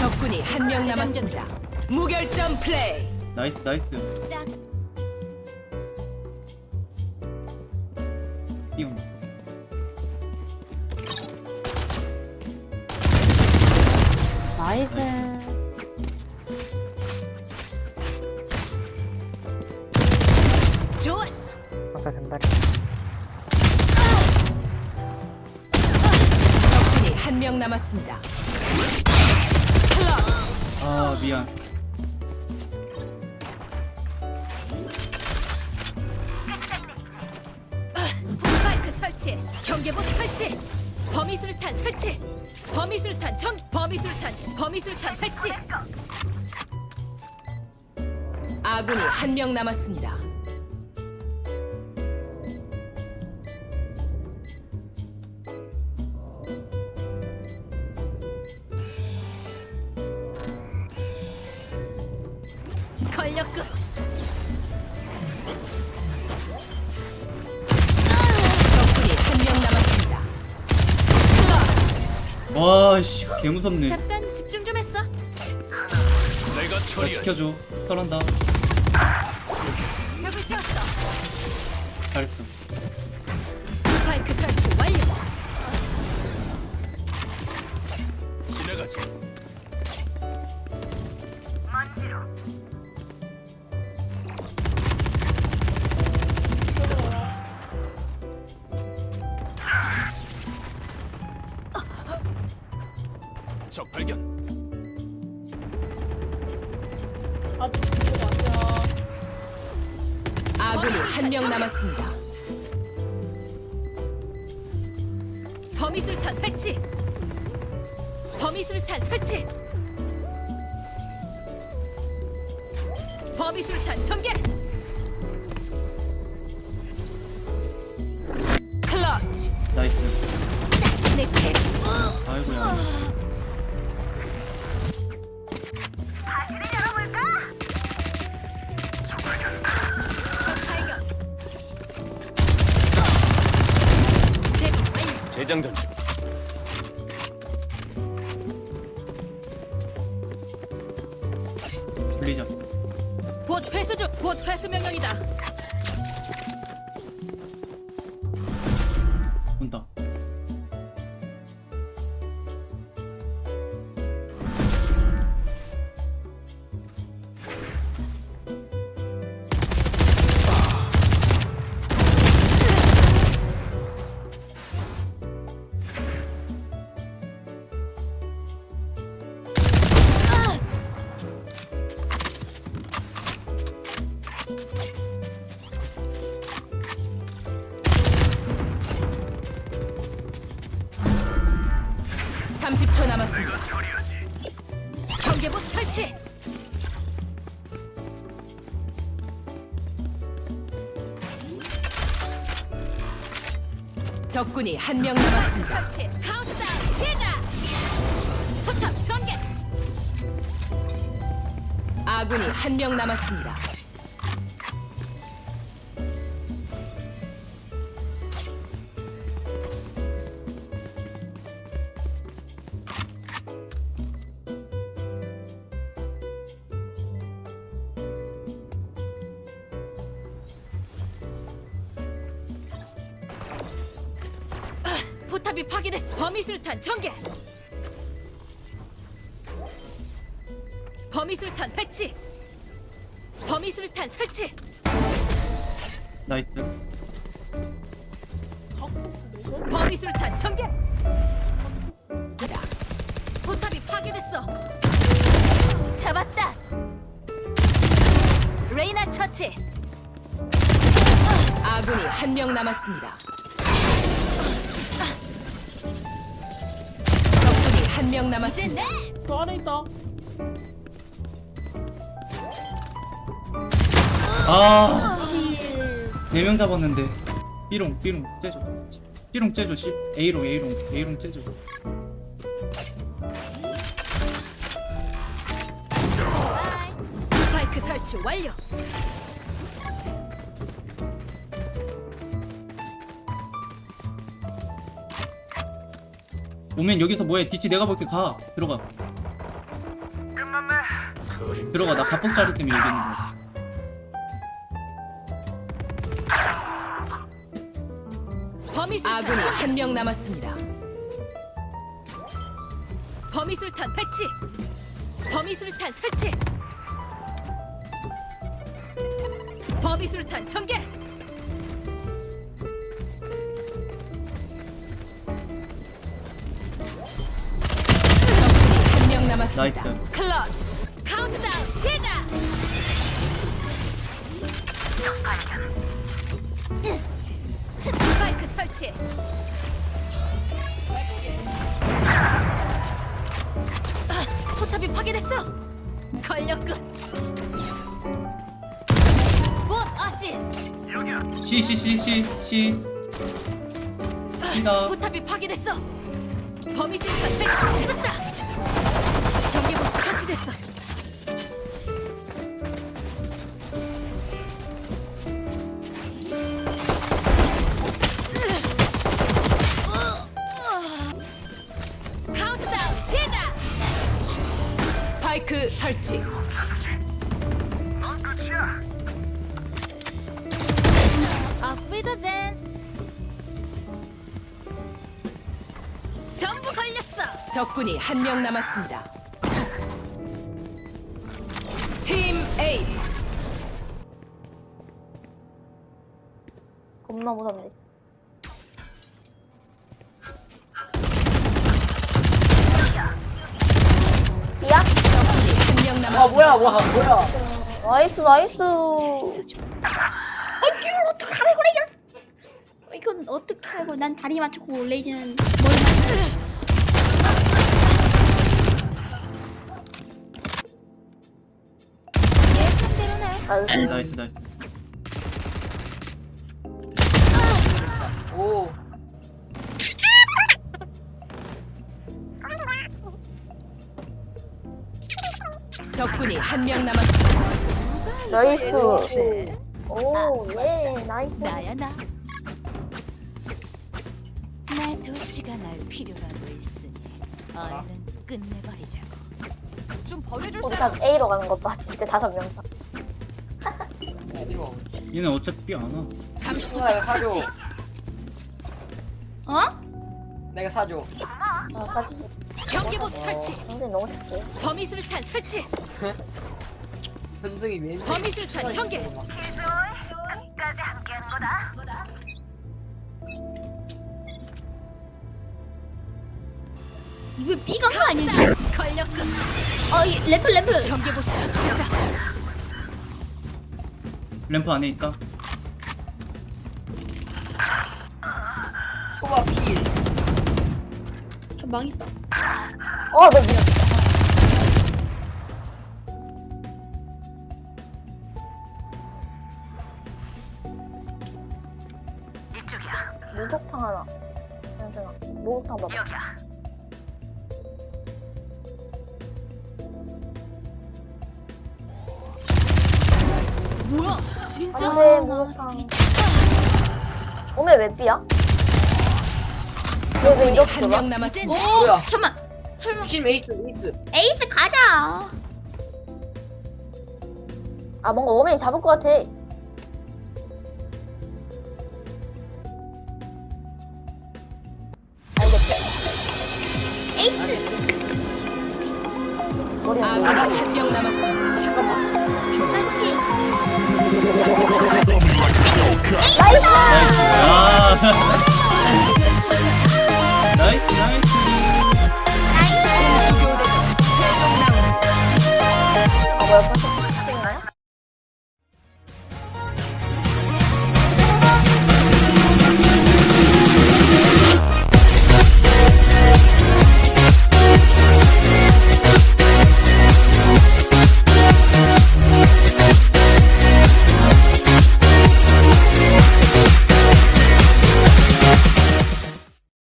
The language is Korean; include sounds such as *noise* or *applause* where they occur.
한 명 남았습니다. 무결점 플레이. 나이스 나이스 띄움 나이스. 좋아. 아까 된다리. 적군이 한 명 남았습니다. 아 미안 스파이크 설치, 경계복 설치, 범위술탄 설치, 범위술탄 정, 범위술탄, 범위술탄 설치. 아군이 한 명 남았습니다. 걸렸군. 적군이 한 명 남았습니다. 클럽. 와씨 개무섭네 잠깐 집중 좀 했어. 내가 나 처리하지. 지켜줘 세웠어. 잘했어 명 남았습니다. 범위술탄 배치. 범위술탄 설치. 범위술탄 전개. 클러치. 나이스 재장전 중. 불리자 곧 회수 중. 곧 회수 명령이다. 삼십 초 남았습니다. 경계복 설치. 적군이 한 명 남았습니다. 설치. 카운트다운 시작. 포탑 전개. 아군이 한 명 남았습니다. 포탑이 파괴됐. 범위술탄 전개. 범위술탄 배치. 범위술탄 설치. 나이스 범위술탄 전개. 포탑이 파괴됐어. 잡았다. 레이나 처치. 아군이 한 명 남았습니다. 한 명 남았습니다. 내. 또 안에 있다. 아 네 명 잡았는데 삐롱 삐롱 째줘 삐롱 째줘 씨 A롱 A롱 A롱 째줘 스파이크 설치 완료. 오면 여기서 뭐해 뒤치 내가 볼게 가 들어가 들어가 나 갑폭 자리 때문에 여기 있는 거야 범위술탄 아군이 전개. 한명 남았습니다. 범위술탄 배치. 범위술탄 설치. 범위술탄 전개. 남았습니다. 나이스 클러치. 카운트다운 시작. 스파이크 설치. 아, 포탑이 파괴됐어. 걸렸군. 봇 어시스트. C C C C C C다 포탑이 파괴됐어. 범위술탄 배치 찾았다. 처치됐어. 카운트다운 시작. 스파이크 설치. 아프이더젠. 전부 걸렸어. 적군이 한 명 남았습니다. 겁나 무섭네. 야? 아. 뭐야 뭐야 뭐야 나이스 나이스. 아, 이걸 어떻게 하는 거래? 이건 어떻게 하고 난 다리 맞추고 레이즈는 머리 맞추고 나이스. 나이스 나이스 오 적군이 한 명 남았습니다. 나이스. 오, 예, 나이스. 나야 나. 내 도시가 날 필요로 하고 있으니 얼른 끝내버리자고. 좀 보여줄 우리 다 A로 가는 것 봐. 진짜 다섯 명 다. 이거 얘는 어차피 안 와. 친구 내가 사줘 어? 내가 사줘 아, 사실 경계봇 설치. 너무 착해. 범위 술탄 설치. *laughs* 현승이 왠지 범위 술탄 전개. 이거 B가 거 아니지? 걸렸군. 어, 이 래플 래플. 경계봇이 처치됐다. 램프 안에 있다. 소바 필 저 망했다. 어, 너 미쳤다. 이쪽이야. 목욕탕 하나. 현승아, 목욕탕 봐봐. 여기야. 뭐야? 진짜? 안돼, 목욕탕. 오메 왜 삐야? 적군이 이렇게 한? 명 남았습니다. 오, 뭐야? 잠만. 설마 미친 에이스 에이스 에이스 가자. 아, 뭔가 오메이 잡을 것 같아.